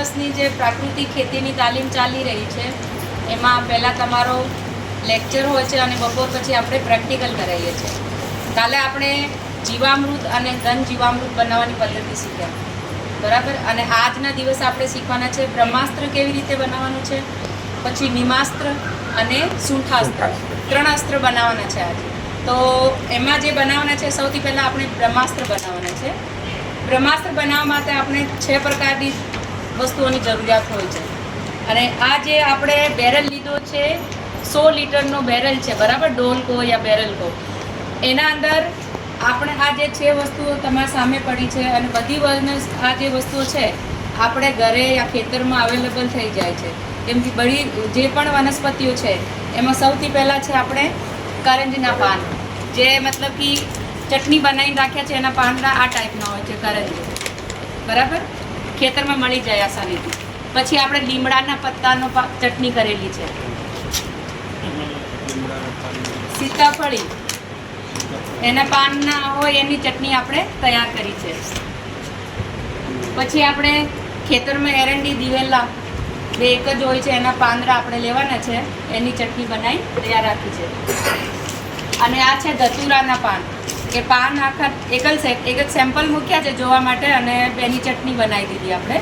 પ્રાકૃતિક ખેતીની તાલીમ ચાલી રહી છે એમાં પહેલાં તમારો લેક્ચર હોય છે અને બપોર પછી આપણે પ્રેક્ટિકલ કરાવીએ છીએ. કાલે આપણે જીવામૃત અને ઘન જીવામૃત બનાવવાની પદ્ધતિ શીખ્યા. બરાબર? અને આજના દિવસે આપણે શીખવાના છે બ્રહ્માસ્ત્ર કેવી રીતે બનાવવાનું છે પછી નિમાસ્ત્ર અને સૂંઠાસ્ત્ર. ત્રણ અસ્ત્ર બનાવવાના છે આજે. તો એમાં જે બનાવવાના છે સૌથી પહેલાં આપણે બ્રહ્માસ્ત્ર બનાવવાના છે. બ્રહ્માસ્ત્ર બનાવવા માટે આપણે છ પ્રકારની વસ્તુઓની જરૂરિયાત હોય છે. અને આ જે આપણે બેરલ લીધો છે, સો લીટરનો બેરલ છે, બરાબર? ડોલ કહો યા બેરલ કહો એના અંદર આપણે આ જે છે વસ્તુઓ તમારા સામે પડી છે અને બધી વનસ આ જે વસ્તુઓ છે, આપણે ઘરે યા ખેતરમાં અવેલેબલ થઈ જાય છે. કેમ કે બધી જે પણ વનસ્પતિઓ છે, એમાં સૌથી પહેલાં છે આપણે કરંજના પાન. જે મતલબ કે ચટણી બનાવીને રાખ્યા છે, એના પાંદડા આ ટાઈપના હોય છે કરંજ. બરાબર? ખેતરમાં મળી જાય આસાનીથી. પછી આપણે લીમડાના પત્તાનો પાક ચટણી કરેલી છે. સીતાફળી. એના પાનના હોય એની ચટણી આપણે તૈયાર કરી છે. પછી આપણે ખેતરમાં એરંડી, દિવેલા બે એક જ હોય છે, એના પાંદડા આપણે લેવાના છે. એની ચટણી બનાવી તૈયાર રાખી છે. અને આ છે ધતુરાના પાન. એ પાન આખા એક જ સેટ એક જ સેમ્પલ મૂક્યા છે જોવા માટે અને બેની ચટણી બનાવી દીધી આપણે.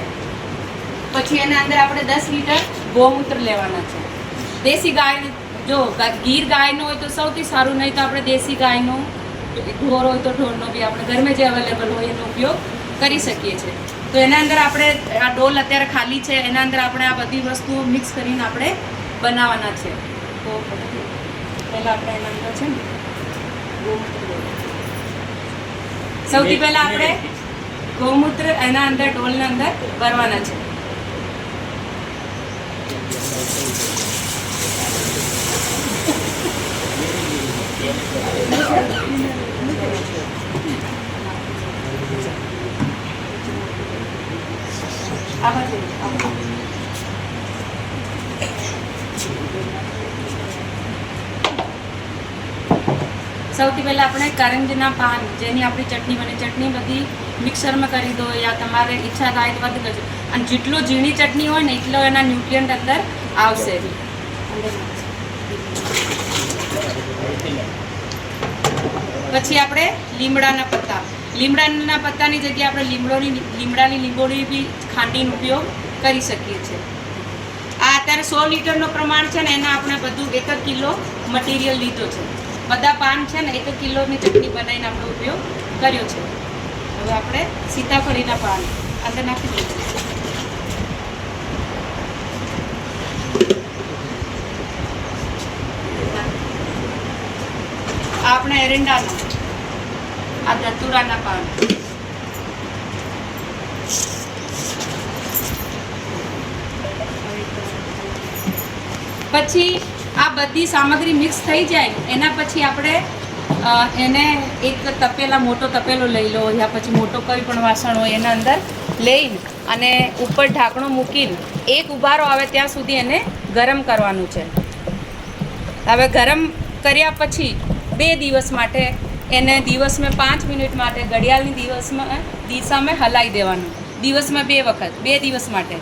પછી એના અંદર આપણે દસ લીટર ગૌમૂત્ર લેવાના છે. દેશી ગાય, જો ગીર ગાયનું હોય તો સૌથી સારું, નહીં તો આપણે દેશી ગાયનું, ઢોર હોય તો ઢોરનો બી આપણે ઘરમાં જે અવેલેબલ હોય એનો ઉપયોગ કરી શકીએ છીએ. તો એના અંદર આપણે આ ડોલ અત્યારે ખાલી છે, એના અંદર આપણે આ બધી વસ્તુઓ મિક્સ કરીને આપણે બનાવવાના છે. તો પહેલાં આપણે એના અંદર છે ને. સૌથી પહેલાં આપણે ગૌમૂત્ર એના અંદર ઢોલના અંદર ભરવાના છે. આ બાજુ, સૌથી પહેલાં આપણે કરંજના પાન, જેની આપણી ચટણી બને. ચટણી બધી મિક્સરમાં કરી દો યા તમારે ઈચ્છા થાય તો બધું કરજો. અને જેટલો ઝીણી ચટણી હોય ને, એટલો એના ન્યુટ્રિયન્ટ અંદર આવશે. પછી આપણે લીમડાના પત્તા. લીમડાના પત્તાની જગ્યાએ આપણે લીમડોની, લીમડાની લીંબોળી બી ખાંડીનો ઉપયોગ કરી શકીએ છીએ. આ અત્યારે સો લીટરનો પ્રમાણ છે ને, એના આપણે બધું એક જ કિલો મટીરિયલ લીધો છે. બધા પાન છે ને, એક કિલોની ચટણી બનાવીને આપણે ઉપયોગ કર્યો છે. હવે આપણે સીતાફળીના પાન અંદર નાખી દઈશું આપણે એરંડાના, આ ધતુરાના પાન. પછી આ બધી સામગ્રી મિક્સ થઈ જાય, એના પછી આપણે એને એક તપેલા, મોટો તપેલો લઈ લો, યા પછી મોટો કોઈ પણ વાસણ હોય એના અંદર લઈને અને ઉપર ઢાંકણું મૂકીને એક ઉભારો આવે ત્યાં સુધી એને ગરમ કરવાનું છે. હવે ગરમ કર્યા પછી બે દિવસ માટે એને દિવસમાં પાંચ મિનિટ માટે ઘડિયાળની દિવસમાં દિશામાં હલાવી દેવાનું. દિવસમાં બે વખત, બે દિવસ માટે.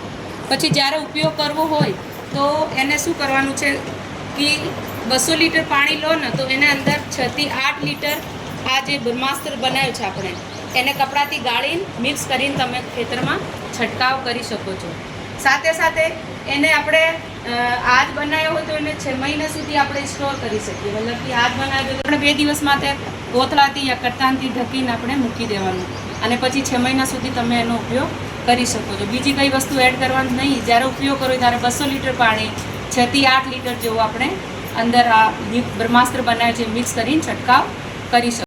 પછી જ્યારે ઉપયોગ કરવો હોય તો એને શું કરવાનું છે? કે બસો લીટર પાણી લો ને તો એના અંદર છથી આઠ લીટર આ જે બ્રહ્માસ્ત્ર બનાવ્યું છે આપણે, એને કપડાથી ગાળીને મિક્સ કરીને તમે ખેતરમાં છંટકાવ કરી શકો છો. સાથે સાથે એને આપણે આજ બનાવ્યો હોય તો એને છ મહિના સુધી આપણે સ્ટોર કરી શકીએ. મતલબ કે આજ બનાવ્યો તો આપણે બે દિવસ માટે કોથળાથી યા કરતાનથી ઢકીને આપણે મૂકી દેવાનું. અને પછી છ મહિના સુધી તમે એનો ઉપયોગ કરી શકો છો. બીજી કઈ વસ્તુ એડ કરવાની નહીં. જ્યારે ઉપયોગ કરો ત્યારે બસો લીટર પાણી છથી આઠ લીટર જેવું આપણે અંદર આ બ્રહ્માસ્ત્ર બનાવે છે મિક્સ કરીને છંટકાવ કરી શકો